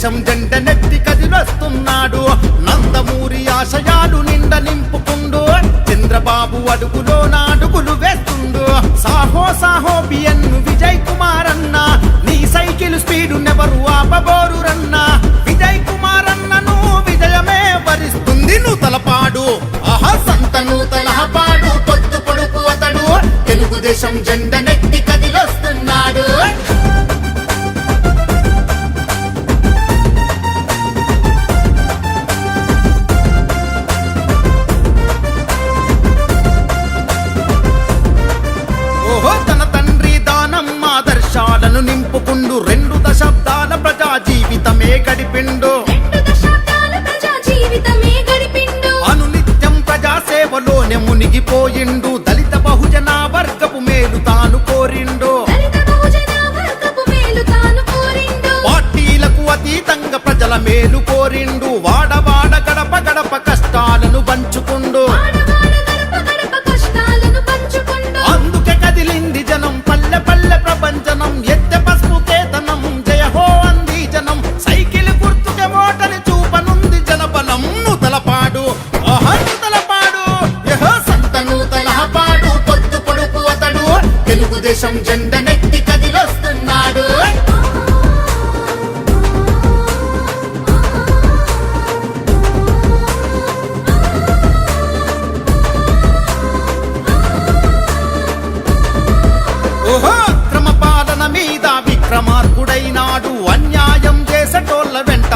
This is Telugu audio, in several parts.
దేశం జెండ నెత్తి కదిలొస్తున్నాడు. నందమూరి ఆశయాలు నిండ నింపుకుండు. చంద్రబాబు అడుగులో నాడుగులు వేస్తుండు. సాహో సాహో బియన్ విజయ్ కుమార్ అన్న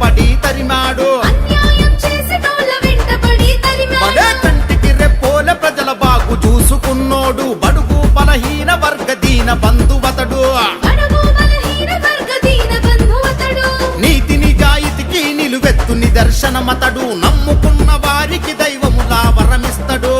వెంటబడి తరిమాడు. కంటికి రెప్పోల ప్రజల బాగు చూసుకున్నోడు. బడుగు బలహీన వర్గ దీన బంధువతడు. నీతి నిజాయితీకి నిలువెత్తు నిదర్శనమతడు. నమ్ముకున్న వారికి దైవములా వరమిస్తడు.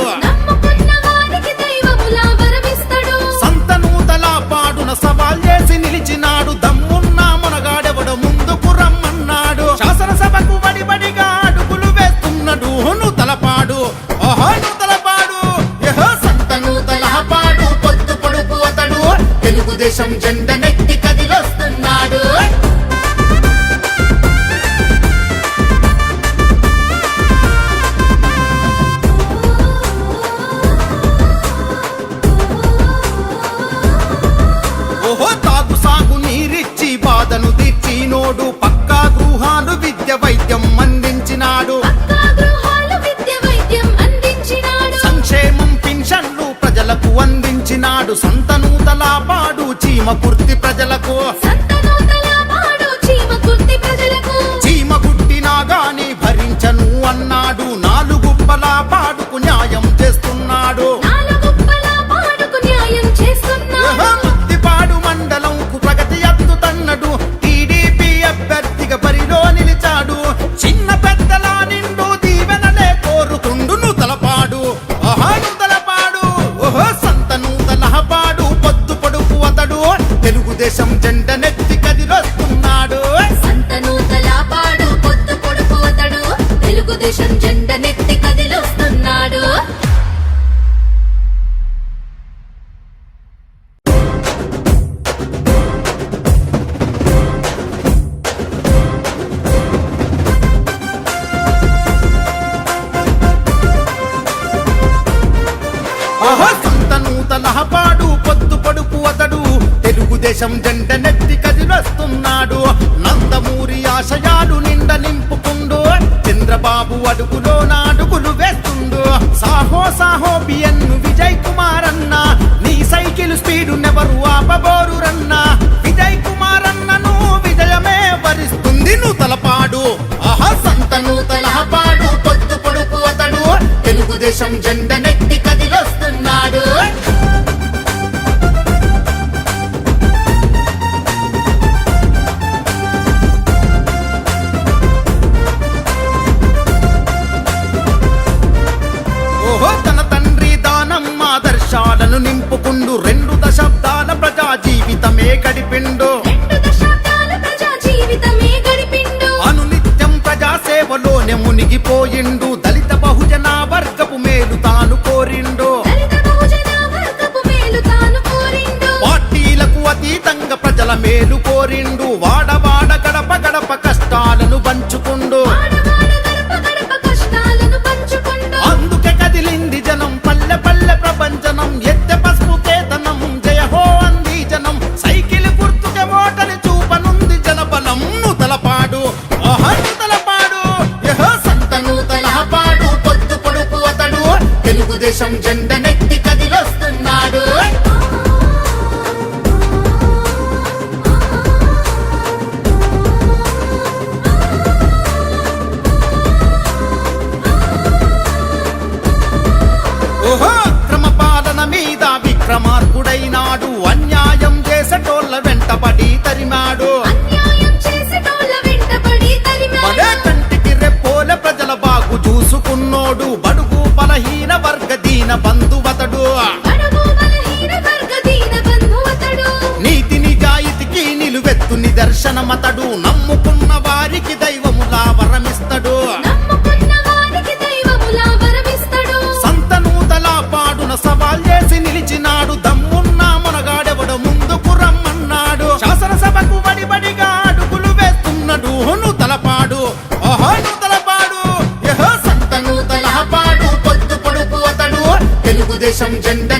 నాడు సంత పాడు చీమ కుర్తి ప్రజలకు బాబు అడుగులో నాడుగులు వేస్తుండు. సాహో సాహో బిఎన్ విజయ్ కుమార్ అన్న నీ సైకిల్ స్పీడు నెవరు ఆపబోరు రన్న విజయ్ కుమార్ అన్నను విజయమే వరిస్తుంది నువ్వు తలపాడు ఆహా సంతను పాడు పొద్దు పొడుపు అతడు. తెలుగుదేశం జెండనే జీవితమే గడిపిండు. అను నిత్యం మునిగిపోయిండు. దళిత బహుజన వర్గపు మేలు తాను కోరిండు. పార్టీలకు అతీతంగా ప్రజల మేలు కోరిండు. వాడవాడ గడప గడప కష్టాలను పంచుకుండు. తెలుగుదేశం జెండ నిలువెత్తు నిదర్శనమతడు నమ్ముకున్న వారికి దైవములా వరమిస్తడు. సంతనూతలా పాడున సవాల్ చేసి నిలిచినాడు. దమ్మున్న మునగాడెవడ ముందుకు రమ్మన్నాడు. శాసనసభకు వడిబడిగా అడుగులు వేస్తున్నాడు. నూతలపాడు ఓహో నూతలపాడు యహో సంతనూతల పాడు. పొద్దు పొడుపు అతడు. తెలుగుదేశం జెండ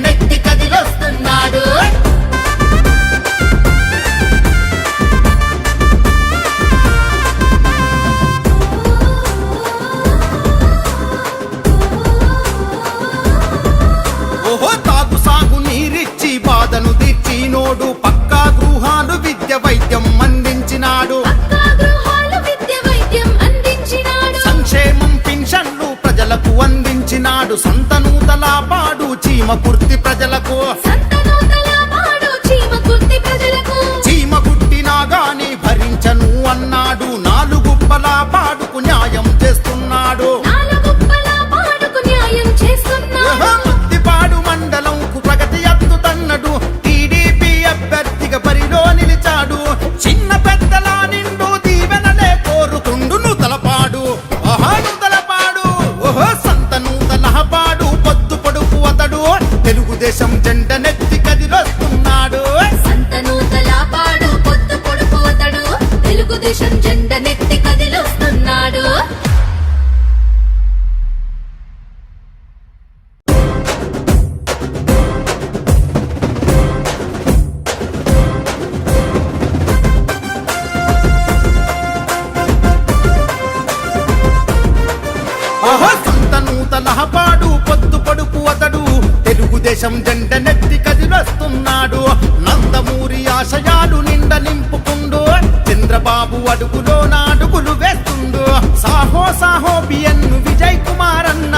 తెలుగుదేశం నెత్తి కదిలొస్తున్నాడు. నందమూరి ఆశయాలు నిండ నింపుకుండు. చంద్రబాబు అడుగులో నాడుగులు వేస్తుండు. సాహో సాహో బియన్ను విజయ్ కుమార్ అన్న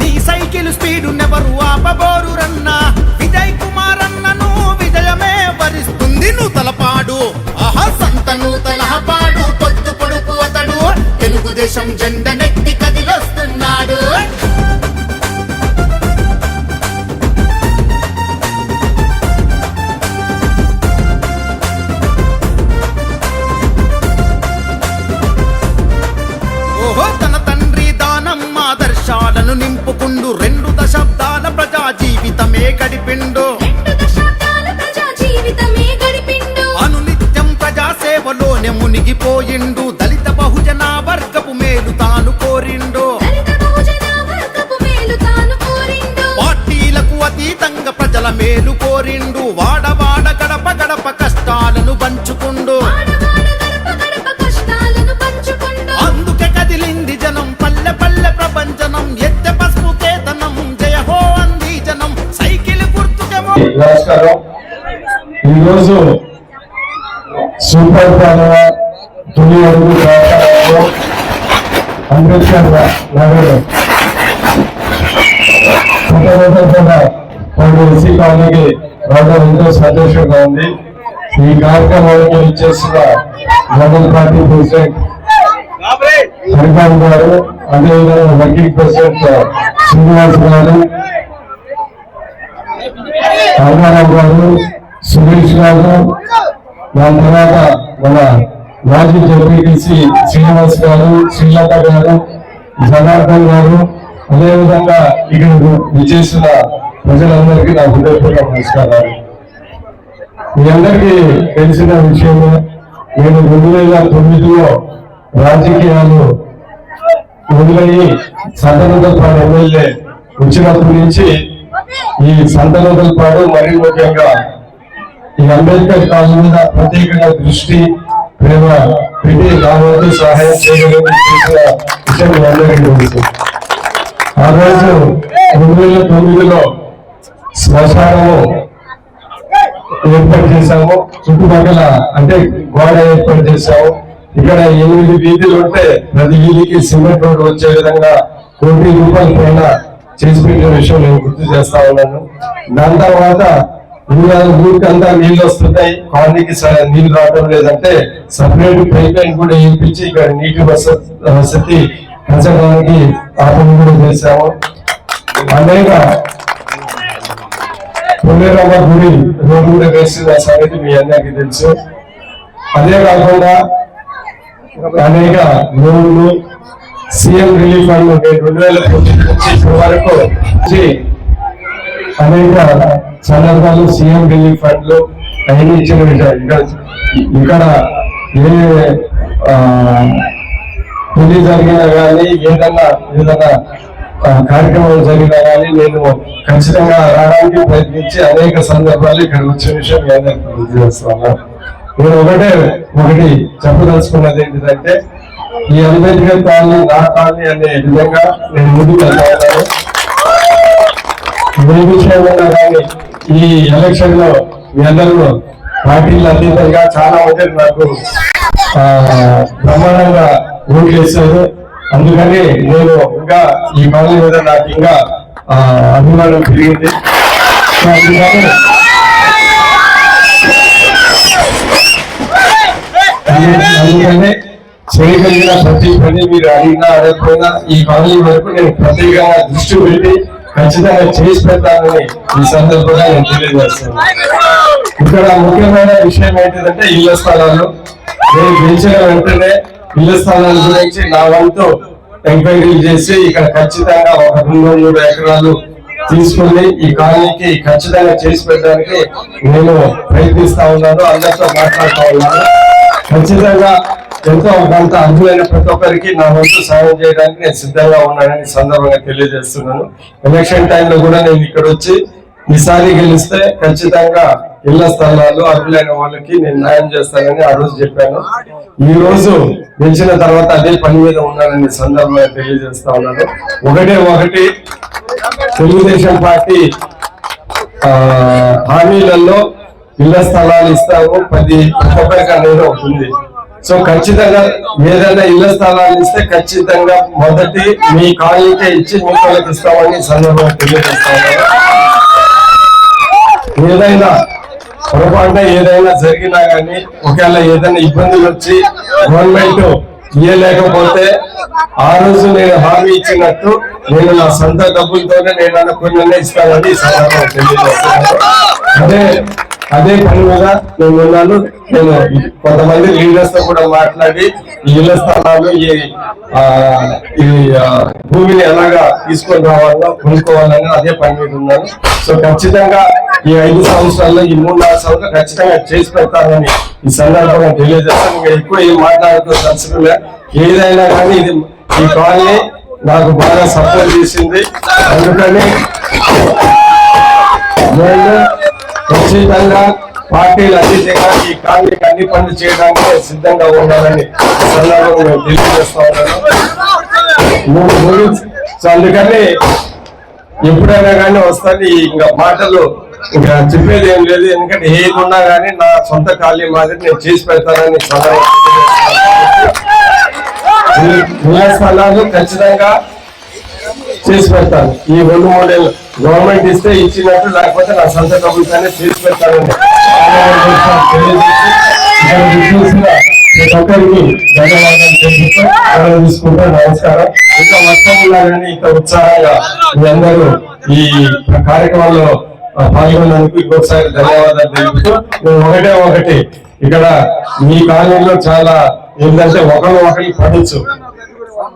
నీ సైకిల్ స్పీడు నెవరు ఆపబోరు రన్నా విజయ్ కుమార్ అన్నను విజయమే వరిస్తుంది నూతలపాడు. ఆహా సంత నూతల పాడు పొద్దు పొడుపు అతడు. తెలుగుదేశం మునిగిపోయిండు. దళిత బహుజన వర్గపు మేలు తాను కోరిండు. దళిత బహుజన వర్గపు మేలు తాను కోరిండు. పార్టీలకు అతీతంగా ప్రజల మేలు కోరిండు. వాడవాడ గడప గడప కష్టాలను పంచుకుండు. ఆడవాడ గడప గడప కష్టాలను పంచుకుండు. అందుకే కదిలింది జనం పల్లె పల్లె ప్రపంచనం ఎత్తె పసుపు కేతనం జయ హో అంది జనం. సైకిల్ నమస్కారం. ఈరోజు సూపర్ తొలి అడుగు ప్రాంతాలలో అంబేద్కర్ నగర్ పుట్టగొట్టకుండా పలు ఎస్సీ కాలనీకి రావడం ఎంతో సంతోషంగా ఉంది. ఈ కార్యక్రమానికి ఇచ్చేసిన మోడల్ పార్టీ ప్రెసిడెంట్ హరిబాబు గారు అదేవిధంగా వర్కింగ్ ప్రెసిడెంట్ శ్రీనివాస్ గారు రామారావు గారు సురేష్ గారు దాని తర్వాత మన మాజీ జడ్పీటీసీ శ్రీనివాస్ గారు శ్రీలత గారు జనార్దన్ గారు అదేవిధంగా ఇక్కడ విజేసిన ప్రజలందరికీ నా హృదయపూర్వక నమస్కారాలు. మీ అందరికీ తెలిసిన విషయమే నేను రెండు వేల తొమ్మిదిలో రాజకీయాలు మొదలయ్యి సంతనోదల్పాడు ఎమ్మెల్యే వచ్చినప్పటి నుంచి ఈ సంతనోదల్పాడు మరీ ముఖ్యంగా ఈ అంబేద్కర్ కాలం మీద ప్రత్యేకంగా దృష్టి ప్రేమ పెట్టి నా సహాయం చేయగలిగిన విషయం ఆ రోజు రెండు వేల తొమ్మిదిలో శ్మశానము ఏర్పాటు చేశాము. చుట్టుపక్కల అంటే గోడ ఏర్పాటు చేశాము. ఇక్కడ ఎనిమిది వీధులు ఉంటే ప్రతి వీధికి సిమెంట్ రోడ్డు వచ్చే విధంగా కోటి రూపాయల పైన చేసి పెట్టిన విషయం నేను గుర్తు చేస్తా ఉన్నాను. దాని తర్వాత ఊరికి అంతా నీళ్ళు వస్తుంటాయి కాలనీకి నీళ్ళు రావడం లేదంటే సపరేట్ పైప్ లైన్ కూడా వేయించి ఇక్కడ నీటి వస- వసతి పెంచడానికి ఆపణ కూడా చేశాము. అనేక పుల్లేరమ్మ గుడి రోడ్డు కూడా వేసిన సంగతి మీ అందరికీ తెలుసు. అదే కాకుండా అనేక లోన్లు సీఎం రిలీఫ్ ఫండ్ రెండు వేల తొమ్మిది నుంచి ఇప్పటి వరకు అనేక సందర్భాలు సీఎం రిలీఫ్ ఫండ్లు అవన్నీ ఇచ్చిన విషయం. ఇక్కడ ఇక్కడ ఏ పెళ్ళి జరిగినా కానీ ఏదన్నా ఏదన్నా కార్యక్రమాలు జరిగినా కానీ నేను ఖచ్చితంగా రావడానికి ప్రయత్నించి అనేక సందర్భాలు ఇక్కడ వచ్చిన విషయం తెలియజేస్తున్నాను నేను ఒకటే ఒకటి చెప్పదలుచుకున్నది ఏంటిదంటే ఈ అంబేద్కర్ కాలనీ నా కాలనీ అనే విధంగా నేను ముందుకు వెళ్తాను ఏ విషయంలో కానీ ఈ ఎలక్షన్లో మీ అందరూ పార్టీలు అతీతంగా చాలా మంది నాకు బ్రహ్మాండంగా ఓట్లు వేశారు. అందుకని నేను ఇంకా ఈ పనుల మీద నాకు ఇంకా అభిమానం పెరిగింది. అందుకనే చేయగలిగిన ప్రతి పని మీరు అడిగినా అడగకపోయినా ఈ పనుల వరకు నేను ప్రత్యేకంగా దృష్టి పెట్టి ఖచ్చితంగా చేసి పెడతానని ఈ సందర్భంగా నేను తెలియజేస్తున్నాను. ఇక్కడ ముఖ్యమైన విషయం ఏంటిదంటే ఇళ్ళ స్థలాలు. నేను గెలిచిన వెంటనే ఇళ్ళ స్థలాల గురించి నా వంతు ఎంక్వైరీ చేసి ఇక్కడ ఖచ్చితంగా ఒక రెండు మూడు ఎకరాలు తీసుకుని ఈ కాలనీకి ఖచ్చితంగా చేసి పెట్టడానికి నేను ప్రయత్నిస్తా ఉన్నాను. అందరితో మాట్లాడుతూ ఉన్నాను. ఖచ్చితంగా ఎంతో కొంత అర్హులైన ప్రతి ఒక్కరికి నా వంతు సాయం చేయడానికి నేను సిద్ధంగా ఉన్నానని సందర్భంగా తెలియజేస్తున్నాను. ఎలక్షన్ టైంలో కూడా నేను ఇక్కడ వచ్చి ఈసారి గెలిస్తే ఖచ్చితంగా ఇళ్ళ స్థలాలు అర్హులైన వాళ్ళకి నేను న్యాయం చేస్తానని ఆ రోజు చెప్పాను. ఈ రోజు గెలిచిన తర్వాత అదే పని మీద ఉన్నానని సందర్భంగా తెలియజేస్తా ఉన్నాను. ఒకటే ఒకటి తెలుగుదేశం పార్టీ హామీలలో ఇళ్ళ స్థలాలు ఇస్తాము. పది ప్రతి ఒక్కరికి అనేది ఒకటి ఉంది. సో ఖచ్చితంగా ఏదైనా ఇళ్ళ స్థలాలు ఇస్తే ఖచ్చితంగా మొదటి మీ కాలనీకే ఇచ్చి మీ వాళ్ళకి ఇస్తామని సందర్భంగా తెలియజేస్తాను ఏదైనా పొరపాటున ఏదైనా జరిగినా కానీ ఒకవేళ ఏదైనా ఇబ్బందులు వచ్చి గవర్నమెంట్ ఇయ్యలేకపోతే ఆ రోజు నేను హామీ ఇచ్చినట్టు నేను నా సొంత డబ్బులతోనే నేను అనుకున్న ఇస్తానని సందర్భంగా తెలియజేస్తున్నాను. అదే అదే పని మీద నేను ఉన్నాను. నేను కొంతమంది లీడర్స్తో కూడా మాట్లాడి ఇళ్ళ స్థలాలు ఈ ఈ భూమిని ఎలాగా తీసుకొని రావాలో కొనుక్కోవాలని అదే పని మీద ఉన్నాను. సో ఖచ్చితంగా ఈ ఐదు సంవత్సరాల్లో ఈ మూడు నాలుగు సంవత్సరాలు ఖచ్చితంగా చేసి పెడతానని ఈ సందర్భంగా తెలియజేస్తాను. ఇంకా ఎక్కువ ఏం మాట్లాడుతూ దర్శకులే ఏదైనా కానీ ఇది ఈ కాలనీ నాకు బాగా సపోర్ట్ చేసింది. అందుకని నేను ఖచ్చితంగా పార్టీలు అతీతంగా ఈ కాలనీకి అన్ని పనులు చేయడానికి సిద్ధంగా ఉండాలని సందర్భంగా నేను తెలియజేస్తా ఉన్నాను. అందుకని ఎప్పుడైనా కానీ వస్తాను ఇంకా మాటలు ఇంకా చెప్పేది ఏం లేదు. ఎందుకంటే ఏది ఉన్నా కానీ నా సొంత ఖాళీ మాదిరి నేను చేసి పెడతానని సందర్భంగా స్థలాలు ఖచ్చితంగా చేసి పెడతాను. ఈ రెండు మూడేళ్ళు గవర్నమెంట్ ఇస్తే ఇచ్చినట్టు లేకపోతే నా సొంత డబ్బులతోనే చేసి పెడతానని ఒక్కరికి ధన్యవాదాలు తెలుపుతూ తీసుకుంటూ నమస్కారం. ఇంకా వర్షం కానీ ఇంత ఉత్సాహంగా మీ అందరూ ఈ కార్యక్రమంలో పాల్గొన్నందుకు ఇంకొకసారి ధన్యవాదాలు తెలుపుతూ మేము ఒకటే ఒకటి ఇక్కడ మీ కాలనీలో చాలా ఏంటంటే ఒకరు ఒకరికి పడవచ్చు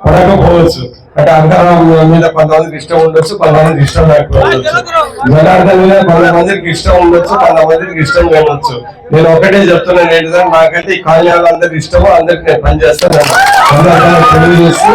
పడకపోవచ్చు. అంటే అంతరం మీద కొంతమందికి ఇష్టం ఉండొచ్చు కొంతమందికి ఇష్టం లేకపోవచ్చు. జనార్దన్ మీద కొంతమందికి ఇష్టం ఉండొచ్చు కొంతమందికి ఇష్టం లేవచ్చు నేను ఒకటే చెప్తున్నాను ఏంటంటే నాకైతే ఈ కాలనీ అందరికి ఇష్టము అందరికి నేను పనిచేస్తాను అందరికీ తెలియజేస్తూ